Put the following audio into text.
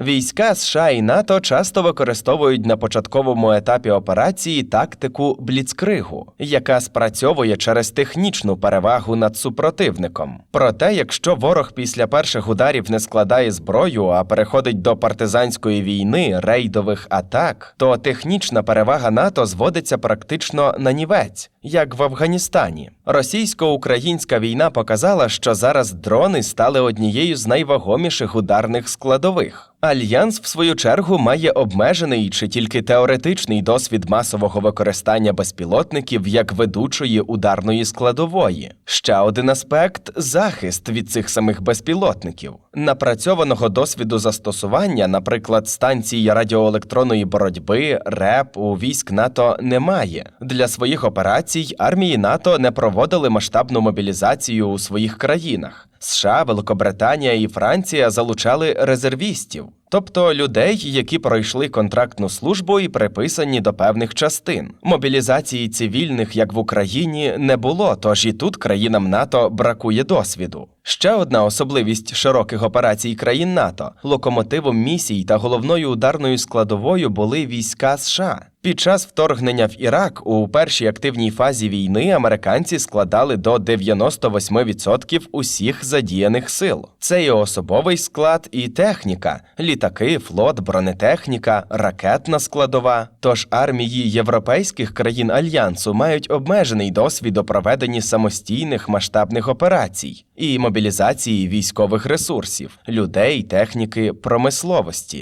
Війська США і НАТО часто використовують на початковому етапі операції тактику бліцкригу, яка спрацьовує через технічну перевагу над супротивником. Проте, якщо ворог після перших ударів не складає зброю, а переходить до партизанської війни, рейдових атак, то технічна перевага НАТО зводиться практично на нівець, як в Афганістані. Російсько-українська війна показала, що зараз дрони стали однією з найвагоміших ударних складових. Альянс, в свою чергу, має обмежений чи тільки теоретичний досвід масового використання безпілотників як ведучої ударної складової. Ще один аспект захист від цих самих безпілотників. Напрацьованого досвіду застосування, наприклад, станцій радіоелектронної боротьби, РЕП у військ НАТО немає. Для своїх операцій армії НАТО не проводили масштабну мобілізацію у своїх країнах. США, Великобританія і Франція залучали резервістів, тобто людей, які пройшли контрактну службу і приписані до певних частин. Мобілізації цивільних, як в Україні, не було, тож і тут країнам НАТО бракує досвіду. Ще одна особливість широких операцій країн НАТО локомотивом місій та головною ударною складовою були війська США. Під час вторгнення в Ірак у першій активній фазі війни американці складали до 98% усіх задіяних сил. Це і особовий склад, і техніка, літаки, флот, бронетехніка, ракетна складова. Тож армії європейських країн альянсу мають обмежений досвід у проведенні самостійних масштабних операцій і мобілізації військових ресурсів, людей, техніки, промисловості.